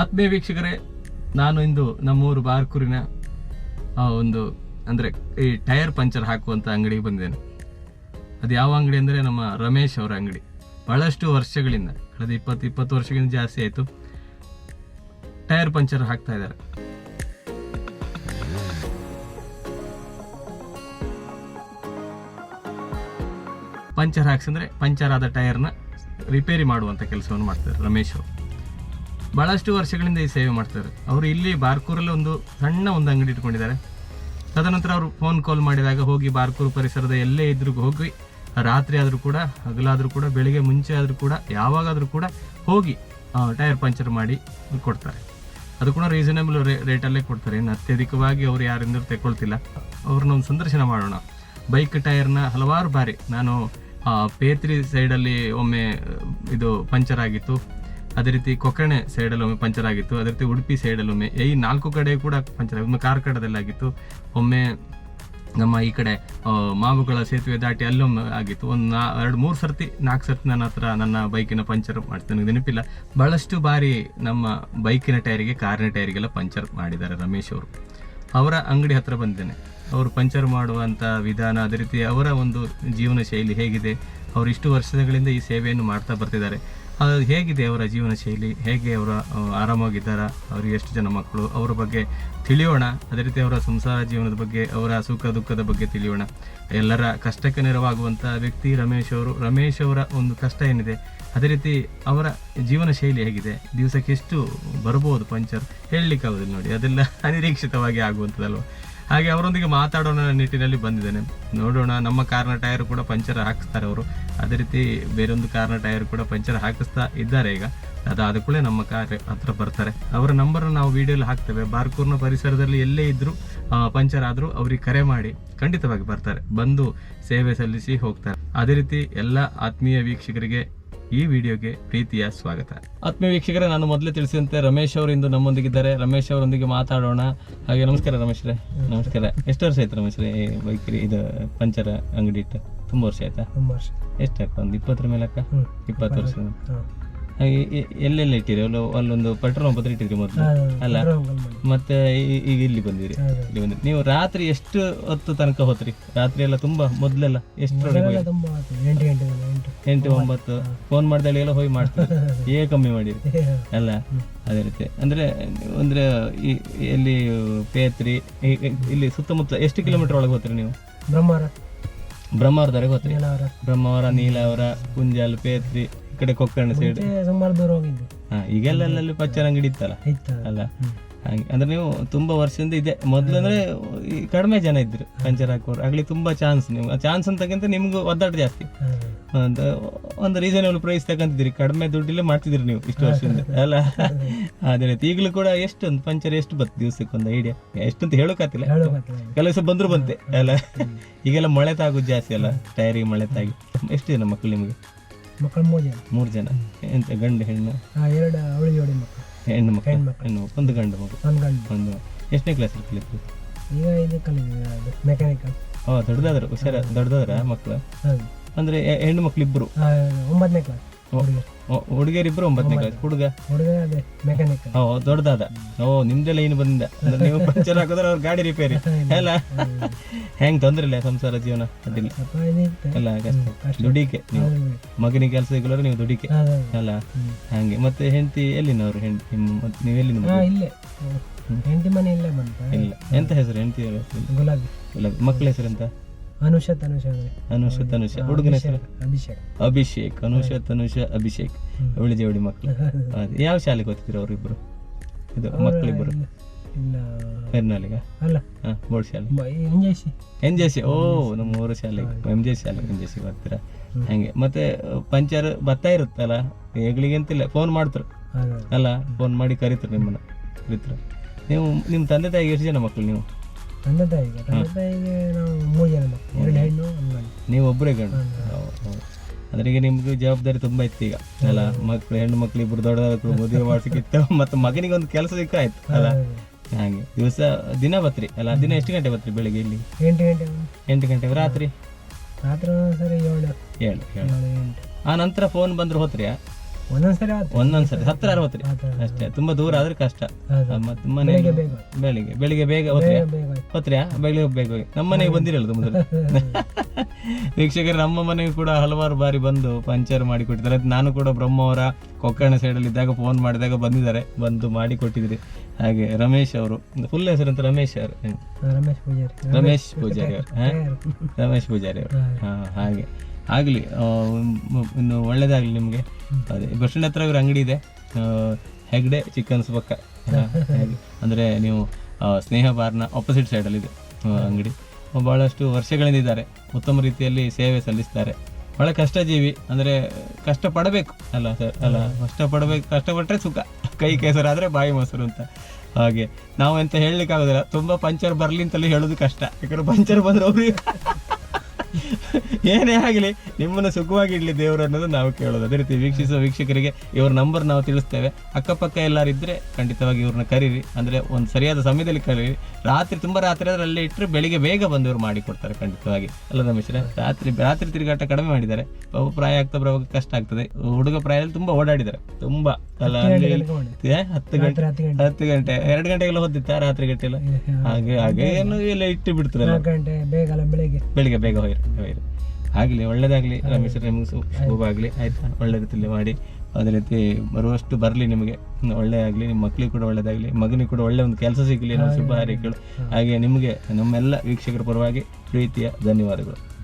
ಆತ್ಮೀಯ ವೀಕ್ಷಕರೇ, ನಾನು ಇಂದು ನಮ್ಮೂರು ಬಾರ್ಕೂರಿನ ಒಂದು, ಅಂದರೆ ಈ ಟೈರ್ ಪಂಚರ್ ಹಾಕುವಂಥ ಅಂಗಡಿಗೆ ಬಂದಿದ್ದೇನೆ. ಅದು ಯಾವ ಅಂಗಡಿ ಅಂದರೆ ನಮ್ಮ ರಮೇಶ್ ಅವರ ಅಂಗಡಿ. ಬಹಳಷ್ಟು ವರ್ಷಗಳಿಂದ, ಕಳೆದ ಇಪ್ಪತ್ತು ಇಪ್ಪತ್ತು ವರ್ಷಗಳಿಂದ ಜಾಸ್ತಿ ಆಯಿತು, ಟೈರ್ ಪಂಚರ್ ಹಾಕ್ತಾ ಇದ್ದಾರೆ. ಪಂಚರ್ ಹಾಕ್ಸಂದ್ರೆ ಪಂಚರ್ ಆದ ಟೈರ್ನ ರಿಪೇರಿ ಮಾಡುವಂಥ ಕೆಲಸವನ್ನು ಮಾಡ್ತಾರೆ ರಮೇಶ್ ಅವರು. ಬಹಳಷ್ಟು ವರ್ಷಗಳಿಂದ ಈ ಸೇವೆ ಮಾಡ್ತಾರೆ ಅವರು ಇಲ್ಲಿ ಬಾರ್ಕೂರಲ್ಲಿ ಒಂದು ಸಣ್ಣ ಒಂದು ಅಂಗಡಿ ಇಟ್ಕೊಂಡಿದ್ದಾರೆ. ತದನಂತರ ಅವರು ಫೋನ್ ಕಾಲ್ ಮಾಡಿದಾಗ ಹೋಗಿ ಬಾರ್ಕೂರು ಪರಿಸರದ ಎಲ್ಲೇ ಇದ್ರೂ ಹೋಗಿ, ರಾತ್ರಿ ಆದರೂ ಕೂಡ, ಹಗಲಾದರೂ ಕೂಡ, ಬೆಳಿಗ್ಗೆ ಮುಂಚೆ ಆದರೂ ಕೂಡ, ಯಾವಾಗಾದರೂ ಕೂಡ ಹೋಗಿ ಟೈರ್ ಪಂಚರ್ ಮಾಡಿ ಕೊಡ್ತಾರೆ. ಅದು ಕೂಡ ರೀಸನಬಲ್ ರೇಟಲ್ಲೇ ಕೊಡ್ತಾರೆ. ಇನ್ನು ಅತ್ಯಧಿಕವಾಗಿ ಅವರು ಯಾರಿಂದ ತೆಗೊಳ್ತಿಲ್ಲ ಅವ್ರನ್ನ ಒಂದು ಸಂದರ್ಶನ ಮಾಡೋಣ. ಬೈಕ್ ಟೈರ್ನ ಹಲವಾರು ಬಾರಿ ನಾನು ಪೇತ್ರಿ ಸೈಡಲ್ಲಿ ಒಮ್ಮೆ, ಇದು ಪಂಚರ್ ಆಗಿತ್ತು. ಅದೇ ರೀತಿ ಕೊಕ್ಕಣೆ ಸೈಡಲ್ಲಿ ಒಮ್ಮೆ ಪಂಚರ್ ಆಗಿತ್ತು, ಅದೇ ರೀತಿ ಉಡುಪಿ ಸೈಡಲ್ಲಿ ಒಮ್ಮೆ ಈ ನಾಲ್ಕು ಕಡೆ ಕೂಡ ಪಂಚರ್ ಆಗಿತ್ತು ಒಮ್ಮೆ ಕಾರ್ಕಳದಲ್ಲಿ ಆಗಿತ್ತು ಒಮ್ಮೆ ನಮ್ಮ ಈ ಕಡೆ ಮಾವುಗಳ ಸೇತುವೆ ದಾಟಿ ಅಲ್ಲೊಮ್ಮೆ ಆಗಿತ್ತು. ಒಂದು ನಾ, ಎರಡು, ಮೂರು ಸರ್ತಿ, ನಾಲ್ಕು ಸರ್ತಿ ನನ್ನ ಹತ್ರ ನನ್ನ ಬೈಕಿನ ಪಂಚರ್ ಮಾಡ್ತೀನಿ ನನಗೆ ನೆನಪಿಲ್ಲ. ಭಾಳಷ್ಟು ಬಾರಿ ನಮ್ಮ ಬೈಕಿನ ಟೈರಿಗೆ, ಕಾರಿನ ಟೈರಿಗೆಲ್ಲ ಪಂಚರ್ ಮಾಡಿದ್ದಾರೆ ರಮೇಶ್ ಅವರು. ಅವರ ಅಂಗಡಿ ಹತ್ರ ಬಂದಿದ್ದೇನೆ. ಅವರು ಪಂಚರ್ ಮಾಡುವಂಥ ವಿಧಾನ, ಅದೇ ರೀತಿ ಅವರ ಒಂದು ಜೀವನ ಶೈಲಿ ಹೇಗಿದೆ ಅವರು ಇಷ್ಟು ವರ್ಷಗಳಿಂದ ಈ ಸೇವೆಯನ್ನು ಮಾಡ್ತಾ ಬರ್ತಿದ್ದಾರೆ. ಅದು ಹೇಗಿದೆ ಅವರ ಜೀವನ ಶೈಲಿ? ಹೇಗೆ ಅವರ ಆರಾಮಾಗಿದ್ದಾರಾ ಅವರಿಗೆ ಎಷ್ಟು ಜನ ಮಕ್ಕಳು? ಅವರ ಬಗ್ಗೆ ತಿಳಿಯೋಣ. ಅದೇ ರೀತಿ ಅವರ ಸಂಸಾರ ಜೀವನದ ಬಗ್ಗೆ, ಅವರ ಸುಖ ದುಃಖದ ಬಗ್ಗೆ ತಿಳಿಯೋಣ. ಎಲ್ಲರ ಕಷ್ಟಕ್ಕೆ ನೆರವಾಗುವಂಥ ವ್ಯಕ್ತಿ ರಮೇಶ್ ಅವರು. ರಮೇಶ್ ಅವರ ಒಂದು ಕಷ್ಟ ಏನಿದೆ? ಅದೇ ರೀತಿ ಅವರ ಜೀವನ ಶೈಲಿ ಹೇಗಿದೆ? ದಿವಸಕ್ಕೆ ಎಷ್ಟು ಬರ್ಬೋದು ಪಂಚರ್? ಹೇಳಲಿಕ್ಕೆ ಆಗೋದಿಲ್ಲ ನೋಡಿ. ಅದೆಲ್ಲ ಅನಿರೀಕ್ಷಿತವಾಗಿ ಆಗುವಂಥದ್ದಲ್ವ? ಹಾಗೆ ಅವರೊಂದಿಗೆ ಮಾತಾಡೋಣ ನಿಟ್ಟಿನಲ್ಲಿ ಬಂದಿದ್ದೇನೆ. ನೋಡೋಣ, ನಮ್ಮ ಕಾರ್ನ ಟೈರ್ ಕೂಡ ಪಂಚರ್ ಹಾಕಿಸ್ತಾರೆ ಅವರು. ಅದೇ ರೀತಿ ಬೇರೊಂದು ಕಾರ್ನ ಟೈರ್ ಕೂಡ ಪಂಚರ್ ಹಾಕಿಸ್ತಾ ಇದ್ದಾರೆ ಈಗ. ಅದಾದ ಕೂಡಲೇ ನಮ್ಮ ಕಾರ್ ಹತ್ರ ಬರ್ತಾರೆ. ಅವರ ನಂಬರ್ ನಾವು ವಿಡಿಯೋಲಿ ಹಾಕ್ತೇವೆ. ಬಾರ್ಕೂರ್ನ ಪರಿಸರದಲ್ಲಿ ಎಲ್ಲೇ ಇದ್ರು ಪಂಚರ್ ಆದರೂ ಅವ್ರಿಗೆ ಕರೆ ಮಾಡಿ ಖಂಡಿತವಾಗಿ ಬರ್ತಾರೆ. ಬಂದು ಸೇವೆ ಸಲ್ಲಿಸಿ ಹೋಗ್ತಾರೆ. ಅದೇ ರೀತಿ ಎಲ್ಲ ಆತ್ಮೀಯ ವೀಕ್ಷಕರಿಗೆ ಈ ವಿಡಿಯೋಗೆ ಪ್ರೀತಿಯ ಸ್ವಾಗತ. ಆತ್ಮೀಯ ವೀಕ್ಷಕರೇ ನಾನು ಮೊದಲೇ ತಿಳಿಸಿದಂತೆ ರಮೇಶ್ ಅವರು ಇಂದು ನಮ್ಮೊಂದಿಗಿದ್ದಾರೆ. ರಮೇಶ್ ಅವರೊಂದಿಗೆ ಮಾತಾಡೋಣ. ಹಾಗೆ ನಮಸ್ಕಾರ ರಮೇಶ್ ರೇ ನಮಸ್ಕಾರ. ಎಷ್ಟು ವರ್ಷ ಆಯ್ತು ರಮೇಶ್ ರೇ ಬೈಕ್ ಇದು ಪಂಚರ್ ಅಂಗಡಿ ಇಟ್ಟು? ತುಂಬ ವರ್ಷ ಆಯ್ತಾ? ತುಂಬ ವರ್ಷ ಎಷ್ಟು ಆಯ್ತು ಒಂದು ಇಪ್ಪತ್ತರ ಮೇಲೆ ಅಕ್ಕ ಇಪ್ಪತ್ತು ವರ್ಷ. ಹಾಗೆ ಎಲ್ಲೆಲ್ಲ ಇಟ್ಟಿರಿ? ಅಲ್ಲ ಅಲ್ಲೊಂದು ಪೆಟ್ರೋಲ್ ಪತ್ರ ಇಟ್ಟಿದ್ರಿ ಇಟ್ಟಿರಿ ಮೊದಲು? ಅಲ್ಲ. ಮತ್ತೆ ಈಗ ಇಲ್ಲಿ ಬಂದಿರಿ. ಇಲ್ಲಿ ಬಂದಿರಿ. ನೀವು ರಾತ್ರಿ ಎಷ್ಟು ಹೊತ್ತು ತನಕ ಹೋತ್ರಿ ರಾತ್ರಿ ಎಲ್ಲ ತುಂಬಾ ಮೊದ್ಲೆಲ್ಲ ಎಷ್ಟು. ಎಂಟು ಒಂಬತ್ತು. ಫೋನ್ ಮಾಡ್ದಾಳಿ ಎಲ್ಲ ಹೋಗಿ ಮಾಡ್ತೀವಿ. ಏ ಕಮ್ಮಿ ಮಾಡಿರಿ ಅಲ್ಲ ಅದೇ ರೀತಿ. ಅಂದ್ರೆ ಅಂದ್ರೆ ಇಲ್ಲಿ ಪೇತ್ರಿ ಈ- ಇಲ್ಲಿ ಸುತ್ತಮುತ್ತ ಎಷ್ಟು ಕಿಲೋಮೀಟರ್ ಒಳಗೆ ಹೋಗ್ತೀರಿ ನೀವು? ಬ್ರಹ್ಮಾರ. ಬ್ರಹ್ಮಾವರದವರೆಗೆ ಹೋತ್ರಿ ನೀಲಾವರ. ಬ್ರಹ್ಮಾವರ ನೀಲಾವರ ಕುಂಜಾಲ್ ಪೇತ್ರಿ ಈ ಕಡೆ ಕೊಕ್ಕರ್ಣ ಸೈಡ್ ಮುಂಚೆ ಸುಮಾರು ದೂರ ಹೋಗಿದ್ದೆ. ಹಾ ಈಗೆಲ್ಲ ಅಲ್ಲಲ್ಲಿ ಪಚ್ಚರ ಅಂಗಡಿ ಇತ್ತಲ್ಲ. ಇತ್ತು ಅಲ್ಲ ಹಾಗೆ. ಅಂದ್ರೆ ನೀವು ತುಂಬಾ ವರ್ಷದಿಂದ ಇದೆ. ಮೊದ್ಲು ಅಂದ್ರೆ ಈ ಕಡಿಮೆ ಜನ ಇದ್ರು ಪಂಚರ್ ಹಾಕೋರು ಆಗ್ಲಿ ತುಂಬಾ ಚಾನ್ಸ್ ನೀವು. ಚಾನ್ಸ್ ಅಂತಕ್ಕಂತ ನಿಮ್ಗೂ ಒದ್ದಾಟ ಜಾಸ್ತಿ. ಒಂದು ಒಂದು ರೀಸನೇಬಲ್ ಪ್ರೈಸ್ ತಗೊಂತಿದ್ರಿ ಕಡಿಮೆ ದುಡ್ಡಿಲ್ಲೇ ಮಾಡ್ತಿದ್ರಿ ನೀವು ಇಷ್ಟು ವರ್ಷದಿಂದ. ಅಲ್ಲ? ಅದೇ ರೀತಿ ಈಗಲೂ ಕೂಡ ಎಷ್ಟು ಒಂದು ಪಂಚರ್ ಎಷ್ಟು ಬತ್ತು ದಿವಸಕ್ಕೆ ಒಂದು ಐಡಿಯಾ ಎಷ್ಟು ಅಂತ ಹೇಳೋಕಾತಿಲ್ಲ ಕೆಲವು ದಿವಸ ಬಂದ್ರು ಬಂತೆ ಅಲ್ಲ? ಈಗೆಲ್ಲ ಮಳೆ ತಾಗೋದು ಜಾಸ್ತಿ ಅಲ್ಲ? ಟೈರಿಗೆ ಮಳೆ ತಾಗಿ. ಎಷ್ಟು ಜನ ಮಕ್ಕಳು ನಿಮಗೆ? ಮಕ್ಕಳು ಮೂರು ಜನ. ಮೂರು ಜನ. ಎಂತ ಗಂಡು ಹೆಣ್ಣು? ಎರಡು ಅವಳಿ ಜೋಡಿ ಮಕ್ಕಳು. ಹೆಣ್ಣು ಮಕ್ಕಳು ಹೆಣ್ಮಕ್ಳು. ಹೆಣ್ಣು ಮಕ್ಕಳು. ಒಂದು ಗಂಡು ಮಗು. ಒಂದು ಗಂಡು ಒಂದು ಎಷ್ಟನೇ ಕ್ಲಾಸ್ ಕಲಿತು ಈಗ ಇದು ಅದು ಮೆಕ್ಯಾನಿಕಲ್ ಓ ದೊಡ್ಡದಾದ್ರು ಹುಷಾರ ದೊಡ್ಡದಾದ್ರೆ ಮಕ್ಕಳು ಹೌದು. ಅಂದ್ರೆ ಹೆ- ಹೆಣ್ಣು ಮಕ್ಳು ಇಬ್ಬರು ಆ, ಒಂಬತ್ತನೇ ಕ್ಲಾಸ್ ಹುಡುಗಿಯರಿಬ್ರು ಒಂಬತ್ತನೇ ಕ್ಲಾಸ್ ಹುಡುಗ? ಹುಡುಗ ಅದೇ ಮೆಕ್ಯಾನಿಕಲ್ ಓ ದೊಡ್ಡದಾದ. ಓ ನಿಮ್ದೆಲ್ಲ ಏನು ಬಂದ ಅಂದ್ರೆ ನೀವು ಪಂಚರ್ ಹಾಕಿದ್ರೆ ಅವ್ರ ಗಾಡಿ ರಿಪೇರಿ ಅಲ್ಲ? ಹೆಂಗ್ ತೊಂದ್ರೆ ಇಲ್ಲ ಸಂಸಾರ ಜೀವನ ಅದಿಲ್ಲ ಅಲ್ಲ ಕಷ್ಟ ದುಡಿಕೆ ನೀವು. ಮಗನಿಗೆ ಕೆಲಸ ಸಿಗಲ್ಲ ನೀವು ದುಡಿಕೆ. ಅಲ್ಲ? ಹಂಗೆ. ಮತ್ತೆ ಹೆಂಡತಿ ಎಲ್ಲಿನವರು? ಹೆಂಡತಿ ನೀವು ಎಲ್ಲಿ? ಇಲ್ಲೇ. ಹೆಂಡತಿ ಮನೆ ಇಲ್ಲೇ ಬಂತ. ಇಲ್ಲ. ಎಂತ ಹೆಸರು ಹೆಂಡತಿ ಗುಲಾಬಿ ಗುಲಾಬಿ. ಇಲ್ಲ ಮಕ್ಕಳ ಹೆಸರು ಎಂತ? ಅನುಷ ತನುಷ ಅನುಷ ತನುಷ. ಹುಡುಗನ ಹೆಸರು? ಅಭಿಷೇಕ್. ಅಭಿಷೇಕ್. ಅನುಷ ತನುಷ ಅಭಿಷೇಕ್. ಅವಳಿ ಜೋಡಿ ಮಕ್ಕಳು ಯಾವ ಶಾಲೆಗೆ ಓದ್ತಿದ್ರು ಅವರಿಬ್ರು? ಇದು ಮಕ್ಕಳಿಬ್ರು? ಇಲ್ಲ ಫೆರ್ನಾಲಿಗ ಅಲ್ಲ. ಬೋರ್ಡ್ ಶಾಲೆ. N J C. ಓ ನಮ್ಮ ಊರು ಶಾಲೆಗೆ. ಎಂ ಜೆ ಶಾಲೆ ಎಂ ಜೆ ಸಿ ಬರ್ತೀರಾ ಹಂಗೆ. ಮತ್ತೆ ಪಂಚರ್ ಬರ್ತಾ ಇರುತ್ತಲ್ಲ ಹೆಗ್ಲಿಗೆಂತಿಲ್ಲ ಫೋನ್ ಮಾಡ್ತಾರೆ. ಅಲ್ಲ ಫೋನ್ ಮಾಡಿ ಕರೀತಾರೆ ನಿಮ್ಮನ್ನ ಕರೀತಾರೆ. ನೀವು ನಿಮ್ಮ ತಂದೆ ತಾಯಿಗೆ ಎಷ್ಟು ಜನ ಮಕ್ಕಳು ನೀವು? ತಂದೆ ತಾಯಿಗೆ ತಂದೆ ತಾಯಿಗೆ ನಾವು ಮೂರು ಜನ ಮಕ್ಕಳು ಎರಡು ಹೆಣ್ಣು ಒಂದು ಗಂಡು. ನೀವು ಒಬ್ಬರೇ ಗಂಡು. ಅಂದ್ರೆ ಈಗ ನಿಮ್ಗೆ ಜವಾಬ್ದಾರಿ ತುಂಬಾ ಇತ್ತು ಈಗ. ಅಲ್ಲ ಮಕ್ಳು ಹೆಣ್ಣು ಮಕ್ಳು ಇಬ್ರು ದೊಡ್ಡದಾದ್ರು ಮದುವೆ ಮಾಡ್ಸಕ್ಕಿತ್ತು ಮತ್ತೆ ಮಗನಿಗೆ ಒಂದು ಕೆಲಸ ಸಿಕ್ಕಾಯ್ತು ಅಲ್ಲ? ಹಾಗೆ. ದಿವಸ ದಿನ ಬತ್ರಿ. ಅಲ್ಲ ದಿನ ಎಷ್ಟು ಗಂಟೆ ಬತ್ರಿ ಬೆಳಿಗ್ಗೆ ಇಲ್ಲಿ? ಎಂಟು ಗಂಟೆ ಎಂಟು ಗಂಟೆ ರಾತ್ರಿ? ರಾತ್ರಿ ಸರಿ ಏಳು. ಏಳು ಆ ನಂತರ ಫೋನ್ ಬಂದ್ರೆ ಹೋತ್ರಿ ಒಂದೊಂದ್ಸರಿ ಒಂದೊಂದ್ಸರಿ ಹತ್ರ ಅರವತ್ತು ರೀ ಅಷ್ಟೇ ತುಂಬಾ ದೂರ ಆದ್ರೆ ಕಷ್ಟ. ಮನೆ ಬೆಳಿಗ್ಗೆ ಬೆಳಿಗ್ಗೆ ಬೇಗ ಹೋತ್ರಿಯಾ ಹೋತ್ರಿಯಾ ಬೆಳಿಗ್ಗೆ ಬೇಗ ಹೋಗಿ. ನಮ್ಮ ಮನೆಗೆ ಬಂದಿರಲ್ಲ ತುಂಬ ಸಲ ವೀಕ್ಷಕರು ನಮ್ಮ ಮನೆಗೆ ಕೂಡ ಹಲವಾರು ಬಾರಿ ಬಂದು ಪಂಚರ್ ಮಾಡಿ ಕೊಟ್ಟಿದ್ದಾರೆ. ನಾನು ಕೂಡ ಬ್ರಹ್ಮವರ ಕೊಕ್ಕರ್ಣ ಸೈಡಲ್ಲಿ ಇದ್ದಾಗ ಫೋನ್ ಮಾಡಿದಾಗ ಬಂದಿದ್ದಾರೆ. ಬಂದು ಮಾಡಿ ಕೊಟ್ಟಿದ್ರಿ. ಹಾಗೆ ರಮೇಶ್ ಅವರು. ಫುಲ್ ಹೆಸರು ಅಂತ ರಮೇಶ್ ಅವರು. ರಮೇಶ್ ಪೂಜಾರಿ. ರಮೇಶ್ ಪೂಜಾರಿ ಅವರು. ಹಾ? ರಮೇಶ್ ಪೂಜಾರಿ ಅವರು. ಹಾ ಹಾಗೆ. ಆಗಲಿ ಇನ್ನು ಒಳ್ಳೇದಾಗಲಿ ನಿಮಗೆ. ಅದೇ ಬಸ್ ಸ್ಟ್ಯಾಂಡ್ ಹತ್ರ ಇವ್ರ ಅಂಗಡಿ ಇದೆ. ಹೆಗ್ಡೆ ಚಿಕನ್ಸ್ ಪಕ್ಕ ಅಂದರೆ ನೀವು ಸ್ನೇಹ ಬಾರ್ನ ಆಪೋಸಿಟ್ ಸೈಡಲ್ಲಿದೆ ಅಂಗಡಿ. ಭಾಳಷ್ಟು ವರ್ಷಗಳಿಂದ ಇದ್ದಾರೆ. ಉತ್ತಮ ರೀತಿಯಲ್ಲಿ ಸೇವೆ ಸಲ್ಲಿಸ್ತಾರೆ. ಭಾಳ ಕಷ್ಟಜೀವಿ ಅಂದರೆ ಕಷ್ಟ ಪಡಬೇಕು ಅಲ್ಲ ಸರ್ ಅಲ್ಲ ಕಷ್ಟ ಪಡಬೇಕು ಕಷ್ಟಪಟ್ಟರೆ ಸುಖ. ಕೈ ಕೆಸರಾದರೆ ಬಾಯಿ ಮೊಸರು ಅಂತ. ಹಾಗೆ ನಾವು ಎಂತ ಹೇಳಲಿಕ್ಕೆ ಆಗೋದಿಲ್ಲ ತುಂಬಾ ಪಂಚರ್ ಬರಲಿ ಅಂತಲೇ ಹೇಳೋದು ಕಷ್ಟ. ಯಾಕಂದ್ರೆ ಪಂಚರ್ ಬಂದರೆ ಅವ್ರಿಗೆ ಏನೇ ಆಗಲಿ ನಿಮ್ಮನ್ನು ಸುಖವಾಗಿಡಲಿ ದೇವರು ಅನ್ನೋದು ನಾವು ಕೇಳೋದು. ಅದೇ ರೀತಿ ವೀಕ್ಷಿಸುವ ವೀಕ್ಷಕರಿಗೆ ಇವ್ರ ನಂಬರ್ ನಾವು ತಿಳಿಸ್ತೇವೆ. ಅಕ್ಕಪಕ್ಕ ಎಲ್ಲರಿದ್ದರೆ ಖಂಡಿತವಾಗಿ ಇವ್ರನ್ನ ಕರೀರಿ. ಅಂದ್ರೆ ಒಂದು ಸರಿಯಾದ ಸಮಯದಲ್ಲಿ ಕರೀರಿ. ರಾತ್ರಿ ತುಂಬಾ ರಾತ್ರಿ ಆದ್ರೆ ಅಲ್ಲೇ ಇಟ್ಟರೆ ಬೆಳಿಗ್ಗೆ ಬೇಗ ಬಂದು ಇವ್ರು ಮಾಡಿ ಕೊಡ್ತಾರೆ ಖಂಡಿತವಾಗಿ. ಅಲ್ಲ ರಮೇಶ್ರೆ ರಾತ್ರಿ ರಾತ್ರಿ ತಿರುಗಾಟ ಕಡಿಮೆ ಮಾಡಿದ್ದಾರೆ. ಪ್ರಾಯ ಆಗ್ತಾ ಬರುವಾಗ ಕಷ್ಟ ಆಗ್ತದೆ. ಹುಡುಗ ಪ್ರಾಯದಲ್ಲಿ ತುಂಬಾ ಓಡಾಡಿದ್ದಾರೆ. ತುಂಬಾ. ಅಲ್ಲ ಇಲ್ಲಿ- ಹತ್ತು ಗಂಟೆ ಹತ್ತು ಗಂಟೆ. ಎರಡು ಗಂಟೆಗೆಲ್ಲ ಹೊದ್ದಿತ್ತ ರಾತ್ರಿ ಗಂಟೆಲ್ಲ? ಹಾಗೆ ಹಾಗೆ. ಏನು ಎಲ್ಲ ಇಟ್ಟು ಬಿಡ್ತಾರೆ. ಬೆಳಿಗ್ಗೆ. ಬೆಳಿಗ್ಗೆ ಬೇಗ ಹೋಯ್ರಿ ಹೋಯ್ರಿ ಆಗಲಿ ಒಳ್ಳೇದಾಗಲಿ ರಮೇಶ್ ನಿಮಗೆ ಶುಭ ಆಗಲಿ. ಆಯ್ತಾ? ಒಳ್ಳೆ ರೀತಿಯಲ್ಲಿ ಮಾಡಿ. ಅದೇ ರೀತಿ ಬರುವಷ್ಟು ಬರಲಿ ನಿಮಗೆ. ಒಳ್ಳೆ ಆಗಲಿ ನಿಮ್ಮ ಮಕ್ಕಳಿಗೆ ಕೂಡ ಒಳ್ಳೇದಾಗಲಿ ಮಗನಿಗೆ ಕೂಡ ಒಳ್ಳೆ ಒಂದು ಕೆಲಸ ಸಿಗಲಿ ನಮ್ಮ ಶುಭ ಹಾರೈಕೆಗಳು ಹಾಗೆ ನಿಮಗೆ ನಮ್ಮೆಲ್ಲ ವೀಕ್ಷಕರ ಪರವಾಗಿ ಪ್ರೀತಿಯ ಧನ್ಯವಾದಗಳು.